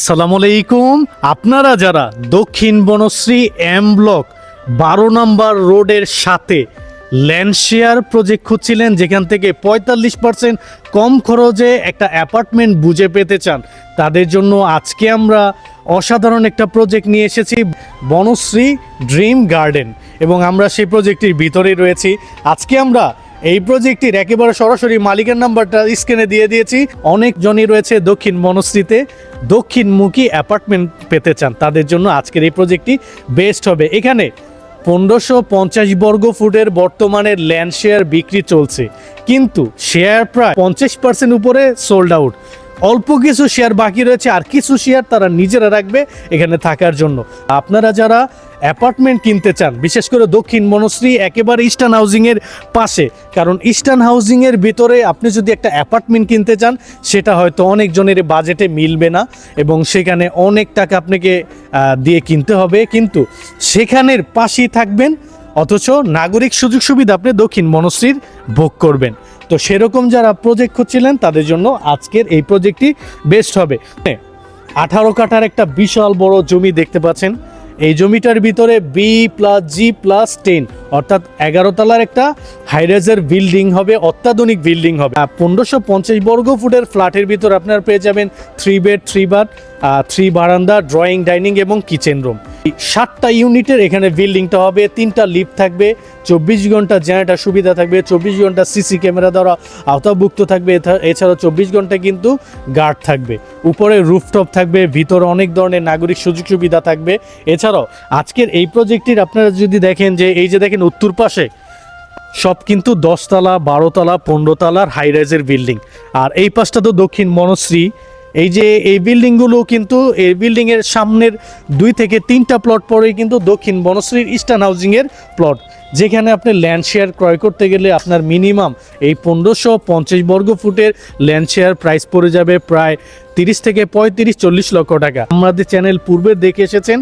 আসসালামু আলাইকুম। আপনারা যারা দক্ষিণ বনশ্রী এম ব্লক বারো নম্বর রোডের সাথে ল্যান্ড শেয়ার প্রজেক্ট খুঁজছিলেন, যেখান থেকে পঁয়তাল্লিশ পার্সেন্ট কম খরচে একটা অ্যাপার্টমেন্ট বুঝে পেতে চান, তাদের জন্য আজকে আমরা অসাধারণ একটা প্রজেক্ট নিয়ে এসেছি, বনশ্রী ড্রিম গার্ডেন এবং আমরা সেই প্রজেক্টটির ভিতরেই রয়েছি। আজকে আমরা এই প্রজেক্টটির একেবারে সরাসরি মালিকের নাম্বারটা স্ক্রিনে দিয়ে দিয়েছি। অনেকজনই রয়েছে দক্ষিণ মনস্থিতে দক্ষিণমুখী অ্যাপার্টমেন্ট পেতে চান, তাদের জন্য আজকের এই প্রজেক্টটি বেস্ট হবে। এখানে পনেরোশো পঞ্চাশ বর্গ ফুটের বর্তমানে ল্যান্ড শেয়ার বিক্রি চলছে, কিন্তু শেয়ার প্রায় পঞ্চাশ পার্সেন্ট উপরে সোল্ড আউট। অল্প কিছু শেয়ার বাকি রয়েছে আর কিছু শেয়ার তারা নিজেরা রাখবে এখানে থাকার জন্য। আপনারা যারা অ্যাপার্টমেন্ট কিনতে চান, বিশেষ করে দক্ষিণ মনশ্রী, একেবারে ইস্টার্ন হাউজিংয়ের পাশে, কারণ ইস্টার্ন হাউজিংয়ের ভিতরে আপনি যদি একটা অ্যাপার্টমেন্ট কিনতে চান, সেটা হয়তো অনেকজনের বাজেটে মিলবে না এবং সেখানে অনেক টাকা আপনাকে দিয়ে কিনতে হবে। কিন্তু সেখানের পাশেই থাকবেন অথচ নাগরিক সুযোগ সুবিধা আপনি দক্ষিণ মনশ্রীর ভোগ করবেন। তো সেরকম যারা প্রজেক্ট খুঁজছিলেন, তাদের জন্য আজকের এই প্রজেক্টটি বেস্ট হবে। আঠারো কাঠার একটা বিশাল বড় জমি দেখতে পাচ্ছেন। এই জমিটার ভিতরে B plus G plus ten অর্থাৎ এগারো তলার একটা হাইরাইজের বিল্ডিং হবে, অত্যাধুনিক বিল্ডিং হবে। পনেরোশো পঞ্চাশ বর্গ ফুটের ফ্ল্যাটের ভিতর আপনার পেয়ে যাবেন three bed three bath three বারান্দা ড্রয়িং ডাইনিং এবং কিচেন রুম সাতটা ইউনিটের এখানে বিল্ডিংটা হবে, তিনটা লিফট থাকবে, চব্বিশ ঘণ্টা জেনারেটার সুবিধা থাকবে, চব্বিশ ঘণ্টা সিসি ক্যামেরা দ্বারা আওতাভুক্ত থাকবে এছাড়াও চব্বিশ ঘণ্টা কিন্তু গার্ড থাকবে। উপরে রুফটপ থাকবে, ভিতরে অনেক ধরনের নাগরিক সুযোগ সুবিধা থাকবে। এছাড়াও আজকের এই প্রজেক্টটির আপনারা যদি দেখেন যে, এই যে দেখেন উত্তর পাশে। সব কিন্তু দশতলা, বারোতলা, পনেরোতলার হাই রাইজের বিল্ডিং আর এই পাশটা তো দক্ষিণ মনশ্রী। এই যে এই বিল্ডিংগুলো কিন্তু এই বিল্ডিংয়ের সামনের দুই থেকে তিনটা প্লট পরেই কিন্তু দক্ষিণ বনশ্রীর ইস্টার্ন হাউজিংয়ের প্লট যেখানে আপনি ল্যান্ড শেয়ার ক্রয় করতে গেলে আপনার মিনিমাম এই পনেরোশো পঞ্চাশ বর্গ ফুটের ল্যান্ড শেয়ার প্রাইস পড়ে যাবে প্রায় তিরিশ থেকে পঁয়ত্রিশ, চল্লিশ লক্ষ টাকা। আমাদের চ্যানেল পূর্বে দেখে এসেছেন,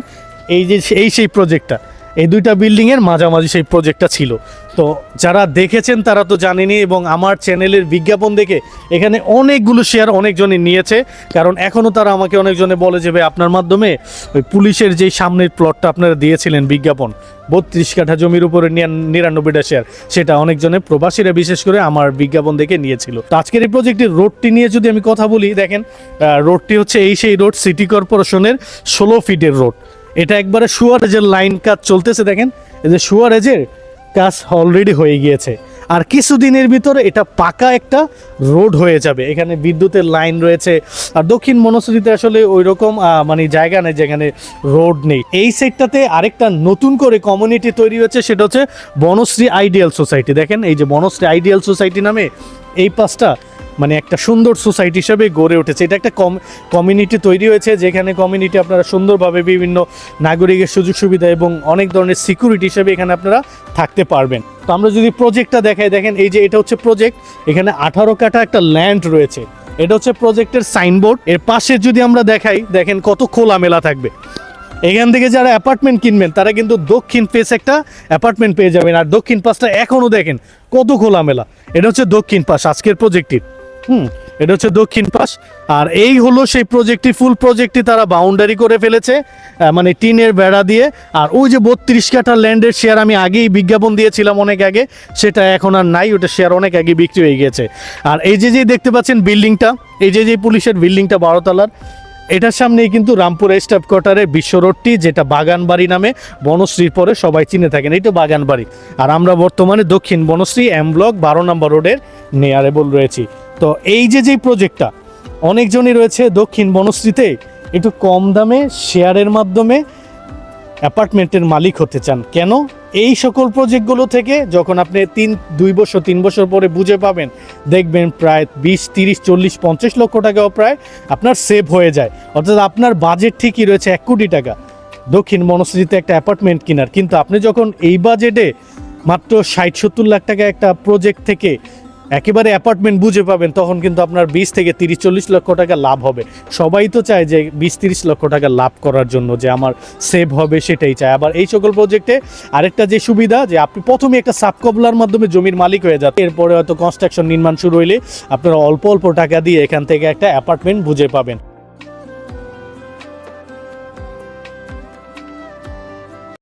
এই যে, এই সেই প্রজেক্টটা এই দুইটা বিল্ডিংয়ের মাঝামাঝি সেই প্রজেক্টটা ছিল। তো যারা দেখেছেন তারা তো জানেনি এবং আমার চ্যানেলের বিজ্ঞাপন দেখে এখানে অনেকগুলো শেয়ার অনেকজনই নিয়েছে। কারণ এখনও তারা আমাকে অনেকজনে বলে যে, ভাই, আপনার মাধ্যমে ওই পুলিশের যেই সামনের প্লটটা আপনারা দিয়েছিলেন বিজ্ঞাপন, বত্রিশ কাঠা জমির উপরে নিরানব্বইটা শেয়ার সেটা অনেকজনে প্রবাসীরা বিশেষ করে আমার বিজ্ঞাপন দেখে নিয়েছিল। তো আজকের এই প্রজেক্টের রোডটি নিয়ে যদি আমি কথা বলি, দেখেন রোডটি হচ্ছে এই সেই রোড সিটি কর্পোরেশনের ষোলো ফিটের রোড এটা একবারে সুয়ারেজের লাইন কাজ চলতেছে, দেখেন। এই যে সুয়ারেজের কাজ অলরেডি হয়ে গিয়েছে। আর কিছুদিনের ভিতরে এটা পাকা একটা রোড হয়ে যাবে। এখানে বিদ্যুতের লাইন রয়েছে। আর দক্ষিণ মনসুরিতে আসলে ওই রকম মানে জায়গা নেই যেখানে রোড নেই। এই সেটটাতে আরেকটা নতুন করে কমিউনিটি তৈরি হয়েছে সেটা হচ্ছে বনশ্রী আইডিয়াল সোসাইটি। দেখেন, এই যে বনশ্রী আইডিয়াল সোসাইটি নামে এই পাঁচটা মানে একটা সুন্দর সোসাইটি হিসাবে গড়ে উঠেছে। এটা একটা কম কমিউনিটি তৈরি হয়েছে, যেখানে কমিউনিটি আপনারা সুন্দরভাবে বিভিন্ন নাগরিকের সুযোগ সুবিধা এবং অনেক ধরনের সিকিউরিটি হিসেবে এখানে আপনারা থাকতে পারবেন। তো আমরা যদি প্রজেক্টটা দেখাই, দেখেন এই যে এটা হচ্ছে প্রজেক্ট এখানে আঠারো কাঠা একটা ল্যান্ড রয়েছে। এটা হচ্ছে প্রজেক্টের সাইনবোর্ড এর পাশে যদি আমরা দেখাই, দেখেন কত খোলামেলা থাকবে। এখান থেকে যারা অ্যাপার্টমেন্ট কিনবেন, তারা কিন্তু দক্ষিণ পেস একটা অ্যাপার্টমেন্ট পেয়ে যাবেন। আর দক্ষিণ পাশটা এখনও দেখেন কত খোলামেলা। এটা হচ্ছে দক্ষিণ পাশ, আজকের প্রজেক্টটির হুম, এটা হচ্ছে দক্ষিণ পাশ। আর এই হলো সেই প্রজেক্টটি ফুল প্রজেক্টটি তারা বাউন্ডারি করে ফেলেছে মানে টিনের বেড়া দিয়ে। আর ওই যে বত্রিশ কাঠা ল্যান্ডের শেয়ার আমি আগেই বিজ্ঞাপন দিয়েছিলাম অনেক আগে, সেটা এখন আর নাই, ওটা শেয়ার অনেক আগে বিক্রি হয়ে গেছে। আর এই যে যে দেখতে পাচ্ছেন বিল্ডিংটা এই যে যে পুলিশের বিল্ডিংটা বারোতলার, এটার সামনেই কিন্তু রামপুর স্টাফ কোয়ার্টারের বিশ্ব রোডটি যেটা বাগানবাড়ি নামে, বনশ্রীর পরে সবাই চিনে থাকেন, এই তো বাগানবাড়ি। আর আমরা বর্তমানে দক্ষিণ বনশ্রী এম ব্লক বারো নম্বর রোডের নেয়ারেবল রয়েছি। তো এই যে যে প্রজেক্টটা অনেকজনই রয়েছে দক্ষিণ বনশ্রীতে, একটু কম দামে শেয়ারের মাধ্যমে অ্যাপার্টমেন্টের মালিক হতে চান। কেন? এই সকল প্রজেক্টগুলো থেকে যখন আপনি তিন, দুই বছর, তিন বছর পরে বুঝে পাবেন, দেখবেন প্রায় বিশ, তিরিশ, চল্লিশ, পঞ্চাশ লক্ষ টাকাও প্রায় আপনার সেভ হয়ে যায়। অর্থাৎ আপনার বাজেট ঠিকই রয়েছে এক কোটি টাকা। দক্ষিণ মনশ্রীতে একটা অ্যাপার্টমেন্ট কেনার। কিন্তু আপনি যখন এই বাজেটে মাত্র ষাট, সত্তর লাখ টাকা একটা প্রজেক্ট থেকে একেবারে অ্যাপার্টমেন্ট বুঝে পাবেন, তখন কিন্তু আপনার বিশ থেকে তিরিশ, চল্লিশ লক্ষ টাকা লাভ হবে। সবাই তো চায় যে বিশ, তিরিশ লক্ষ টাকা লাভ করার জন্য যে আমার সেভ হবে সেটাই চায়। আবার এই সকল প্রজেক্টে আরেকটা যে সুবিধা, যে আপনি প্রথমে একটা সাবকবলার মাধ্যমে জমির মালিক হয়ে যান, এরপরে হয়তো কনস্ট্রাকশন নির্মাণ শুরু হইলে আপনারা অল্প অল্প টাকা দিয়ে এখান থেকে একটা অ্যাপার্টমেন্ট বুঝে পাবেন।